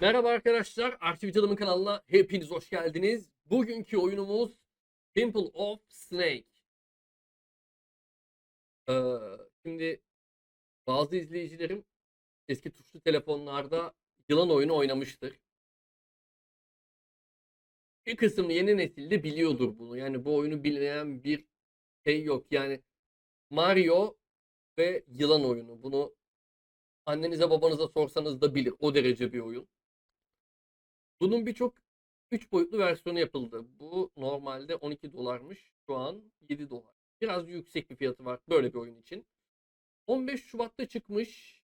Merhaba arkadaşlar, Archivical'ımın kanalına hepiniz hoş geldiniz. Bugünkü oyunumuz Temple of Snake. Ee, şimdi bazı izleyicilerim eski tuşlu telefonlarda yılan oyunu oynamıştır. Bir kısım yeni nesilde biliyordur bunu. Yani bu oyunu bilmeyen bir şey yok. Yani Mario ve yılan oyunu. Bunu annenize babanıza sorsanız da bilir. O derece bir oyun. Bunun birçok 3 boyutlu versiyonu yapıldı. Bu normalde 12 dolarmış. Şu an 7 dolar. Biraz yüksek bir fiyatı var böyle bir oyun için. 15 Şubat'ta çıkmış.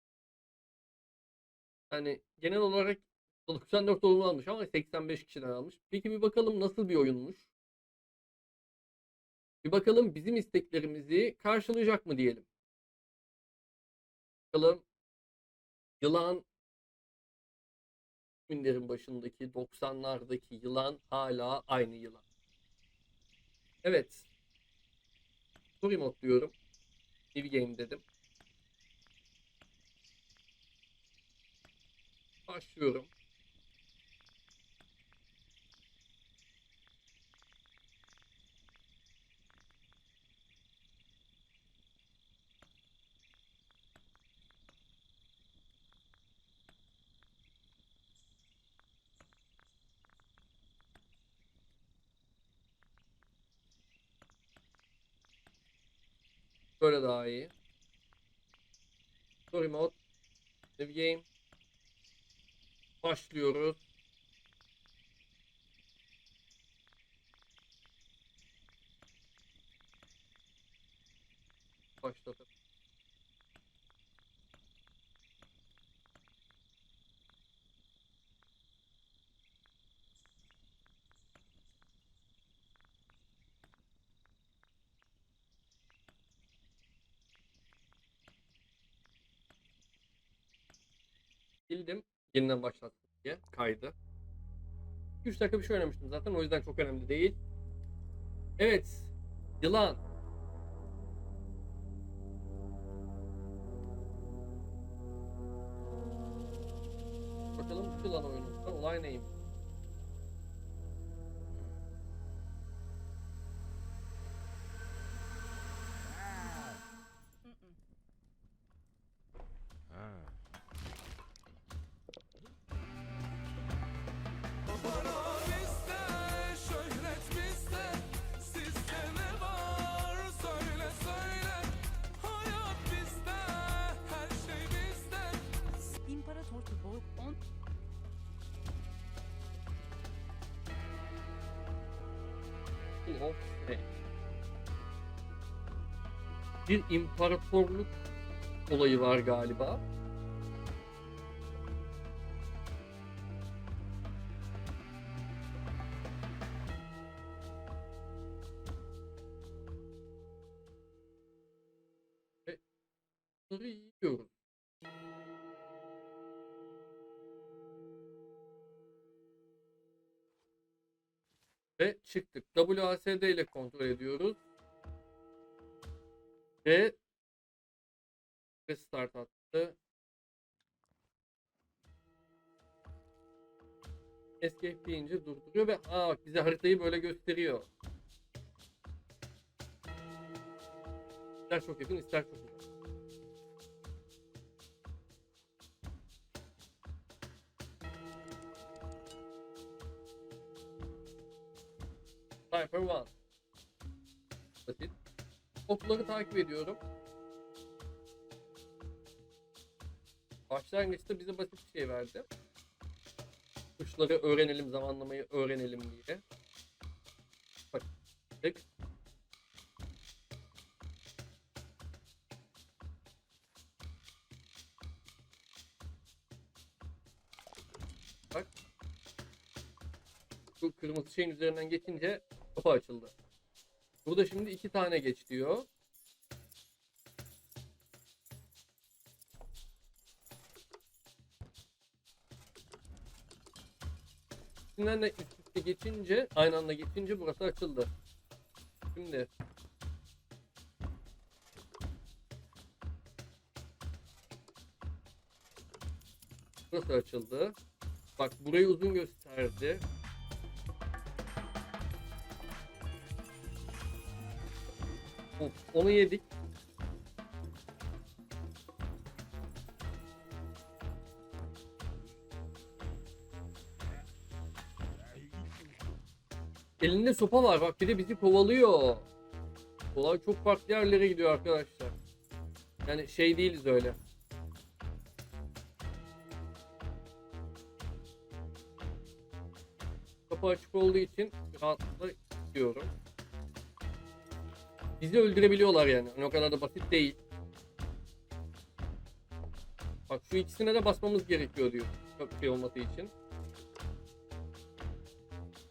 Hani genel olarak 94 dolar almış ama 85 kişiden almış. Peki bir bakalım nasıl bir oyunmuş. Bir bakalım bizim isteklerimizi karşılayacak mı diyelim. Bakalım yılan filmlerin başındaki 90'lardaki yılan hala aynı yılan. Evet. Story mode diyorum. New game dedim. Başlıyorum. Böyle daha iyi. Story mode. New game. Başlıyoruz. Başladık. Bildim. Yeniden başlattım diye kaydı. 3 dakika bir şey oynamıştım zaten o yüzden çok önemli değil. Evet. Yılan. Bakalım bu yılan oyununda olay neymiş? Bir imparatorluk olayı var galiba. WASD ile kontrol ediyoruz. Ve restart attı. Escape deyince durduruyor ve aa bize haritayı böyle gösteriyor. İster çok yakın ister çok uzak. Sniper One. Basit. Okları takip ediyorum. Başlangıçta bize basit bir şey verdi. Tuşları öğrenelim, zamanlamayı öğrenelim diye. Bak, tık. Bak. Bu kırmızı şeyin üzerinden geçince kapı açıldı. Burada şimdi iki tane geç diyor. İkisinden de üst üste geçince, aynı anda geçince burası açıldı. Şimdi burası açıldı. Bak burayı uzun gösterdi. Of, onu yedik. Elinde sopa var. Bak bir de bizi kovalıyor. Olay çok farklı yerlere gidiyor arkadaşlar. Yani şey değiliz öyle. Kapı açık olduğu için rahatlıkla gidiyorum. Bizi öldürebiliyorlar yani. Hani o kadar da basit değil. Bak şu ikisine de basmamız gerekiyor diyor. Çok şey olması için.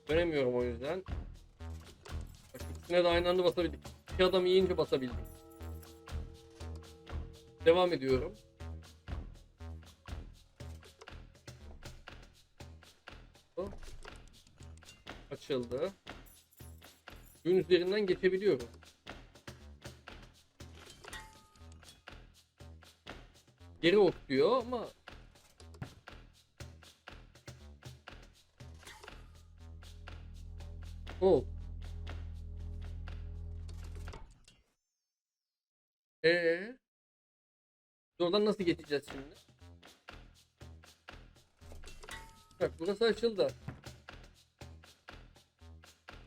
Dönemiyorum o yüzden. Bak ikisine de aynı anda basabildik. İki adam yiyince basabildik. Devam ediyorum. Açıldı. Suyun üzerinden geçebiliyorum. Geri ok diyor ama Oh. Ee, oradan nasıl geçeceğiz şimdi? Bak burası açıldı.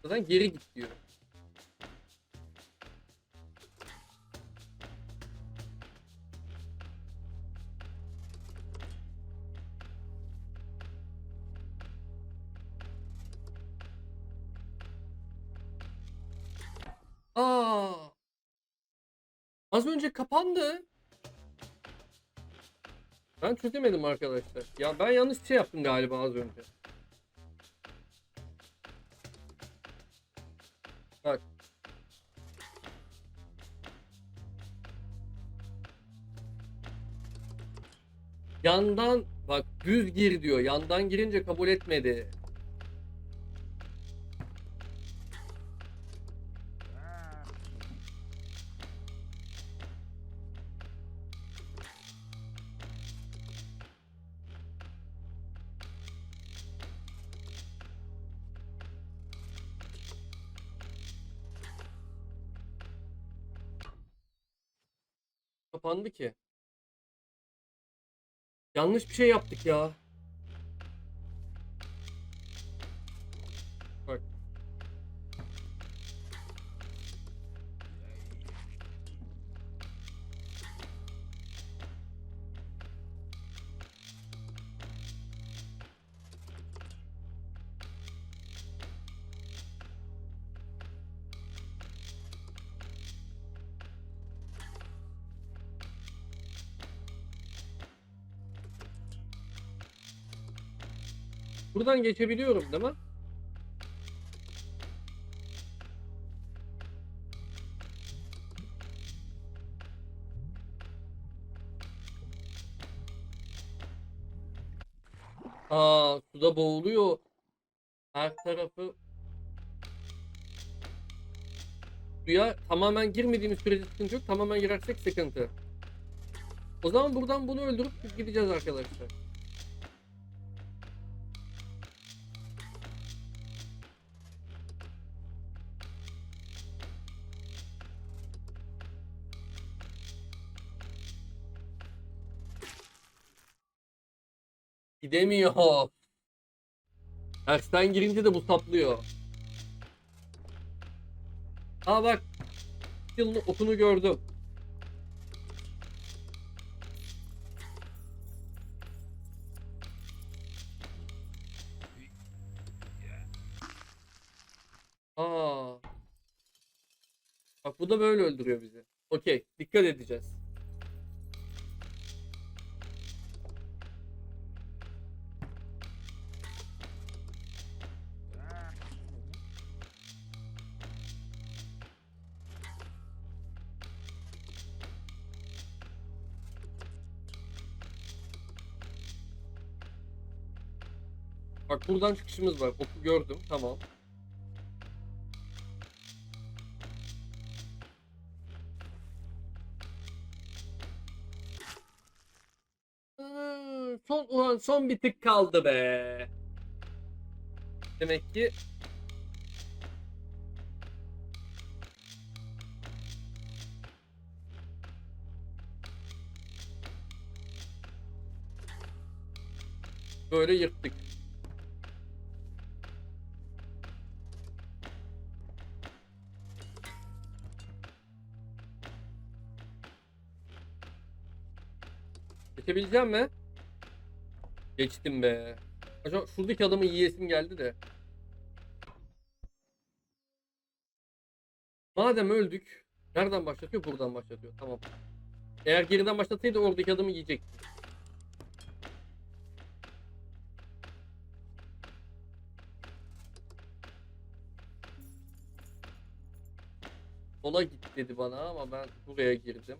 Zaten geri git diyor. Az önce kapandı. Ben çözemedim arkadaşlar. Ya ben yanlış şey yaptım galiba az önce. Bak. Yandan bak düz gir diyor. Yandan girince kabul etmedi. Kapandı ki. Yanlış bir şey yaptık ya. Bak. Buradan geçebiliyorum değil mi? Aa, suda boğuluyor. Her tarafı suya tamamen girmediğimiz sürece sıkıntı yok. Tamamen girersek sıkıntı. O zaman buradan bunu öldürüp gideceğiz arkadaşlar. Gidemiyor. Tersten girince de bu saplıyor. Aa bak. Yılın okunu gördüm. Aa. Bak bu da böyle öldürüyor bizi. Okey. Dikkat edeceğiz. Buradan çıkışımız var. Oku gördüm. Tamam. Son ulan son bir tık kaldı be. Demek ki böyle yırttık. Geçebileceğim mi? Geçtim be. Acaba şuradaki adamı yiyesim geldi de. Madem öldük, nereden başlatıyor? Buradan başlatıyor. Tamam. Eğer geriden başlatsaydı oradaki adamı yiyecekti. Sola git dedi bana ama ben buraya girdim.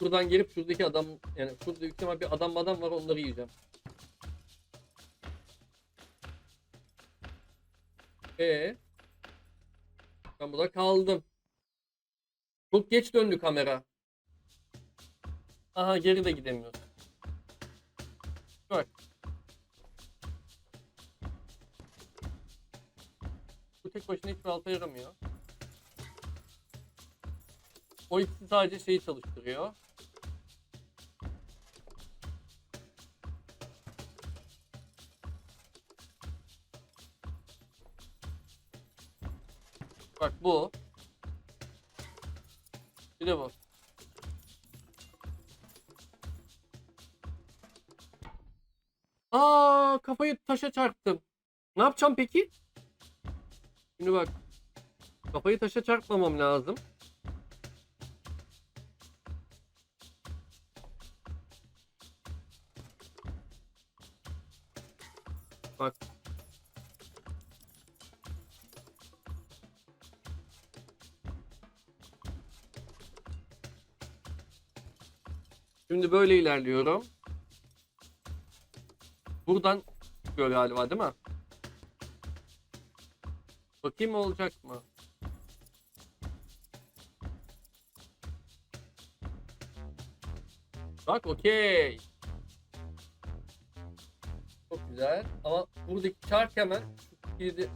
Buradan gelip şuradaki adam yani şurada ihtimal bir adam adam var onları yiyeceğim. E ben burada kaldım. Çok geç döndü kamera. Aha geri de gidemiyoruz. Bak. Bu tek başına hiçbir alta yaramıyor. O ikisi sadece şeyi çalıştırıyor. Bu. Bir de bu. Aa kafayı taşa çarptım. Ne yapacağım peki? Şimdi bak. Kafayı taşa çarpmamam lazım. Şimdi böyle ilerliyorum. Buradan çıkıyor galiba değil mi? Bakayım olacak mı? Bak okey. Çok güzel. Ama buradaki çark hemen şu kilidi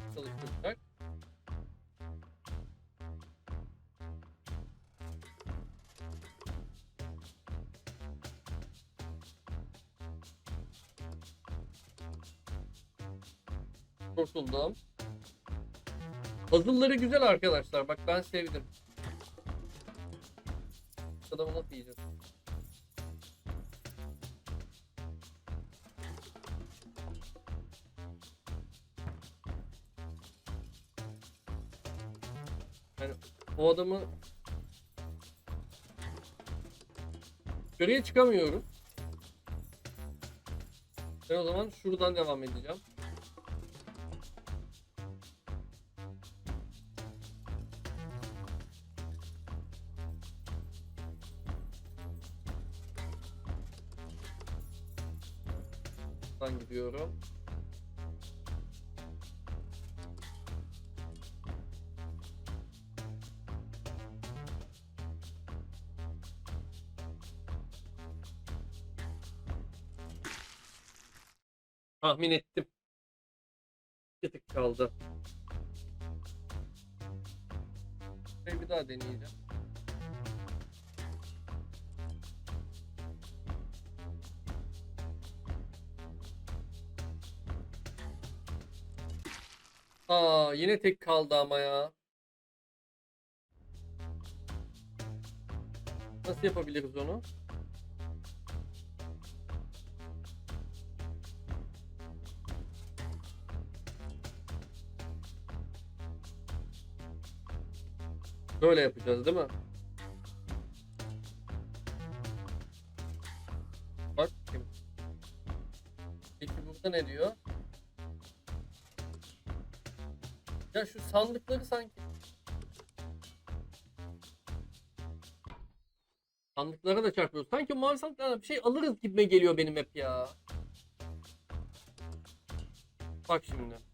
Kurtuldum. Puzzle'ları güzel arkadaşlar. Bak ben sevdim. Adamı nasıl yiyeceğiz? Yani o adamı Yukarıya çıkamıyorum. Ben o zaman şuradan devam edeceğim. Buradan gidiyorum. Tahmin ettim. Bir tık kaldı. Bir daha deneyeceğim. Aa yine tek kaldı ama ya. Nasıl yapabiliriz onu? Böyle yapacağız değil mi? Bak. Peki burada ne diyor? Ya şu sandıkları sanki. Sandıklara da çarpıyoruz. Sanki mavi sandıklardan bir şey alırız gibime geliyor benim hep ya. Bak şimdi.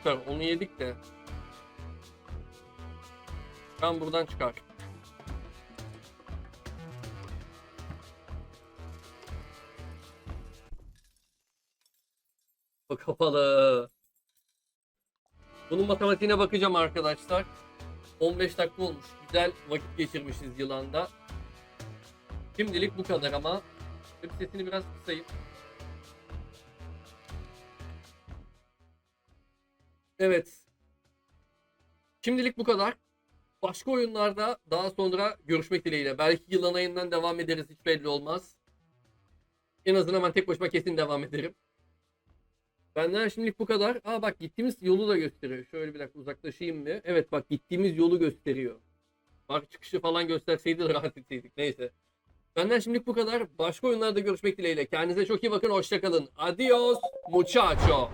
Süper onu yedik de. Ben buradan çıkar. O kapalı. Bunun matematiğine bakacağım arkadaşlar. 15 dakika olmuş. Güzel vakit geçirmişiz yılanda. Şimdilik bu kadar ama. Sesini biraz kısayım. Evet. Şimdilik bu kadar. Başka oyunlarda daha sonra görüşmek dileğiyle. Belki yılan ayından devam ederiz hiç belli olmaz. En azından ben tek başıma kesin devam ederim. Benden şimdilik bu kadar. Aa bak gittiğimiz yolu da gösteriyor. Şöyle bir dakika uzaklaşayım bir. Evet bak gittiğimiz yolu gösteriyor. Bak çıkışı falan gösterseydi rahat etseydik. Neyse. Benden şimdilik bu kadar. Başka oyunlarda görüşmek dileğiyle. Kendinize çok iyi bakın. Hoşçakalın. Adios muchacho.